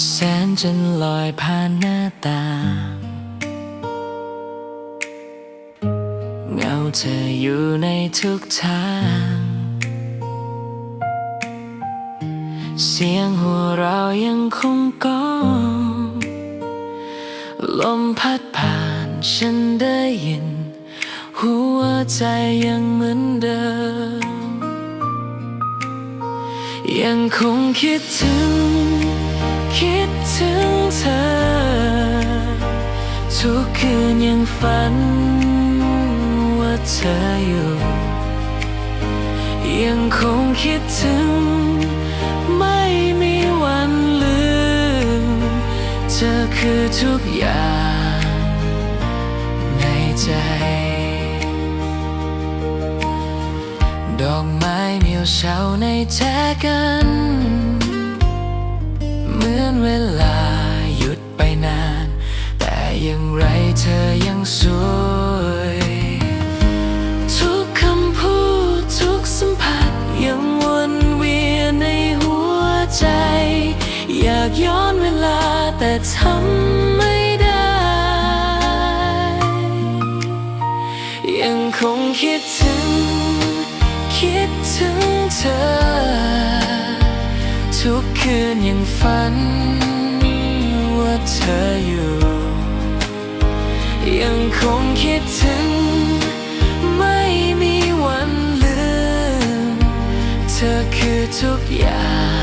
แสงจนลอยผ่านหน้าต่างเงาเธออยู่ในทุกทาง เสียงหัวเรายังคงก้องลมพัดผ่านฉันได้ยิน หัวใจยังเหมือนเดิม ยังคงคิดถึง คิดถึงเธอ ทุกคืนยังฝันว่าเธออยู่ ยังคงคิดถึง ไม่มีวันลืม เธอคือทุกอย่างในใจ ดอกไม้เมียวเฉาในแจกัน เหมือนเวลาหยุดไปนาน แต่อยังไรเธอยังสวย ทุกคำพูดทุกสัมผัสยังวนเวียนในหัวใจ อยากย้อนเวลาแต่ทำไม่ได้ ยังคงคิดถึง คิดถึงเธอ คืนยังฝัน ว่าเธออยู่ ยังคงคิดถึง ไม่มีวันลืม เธอคือทุกอย่าง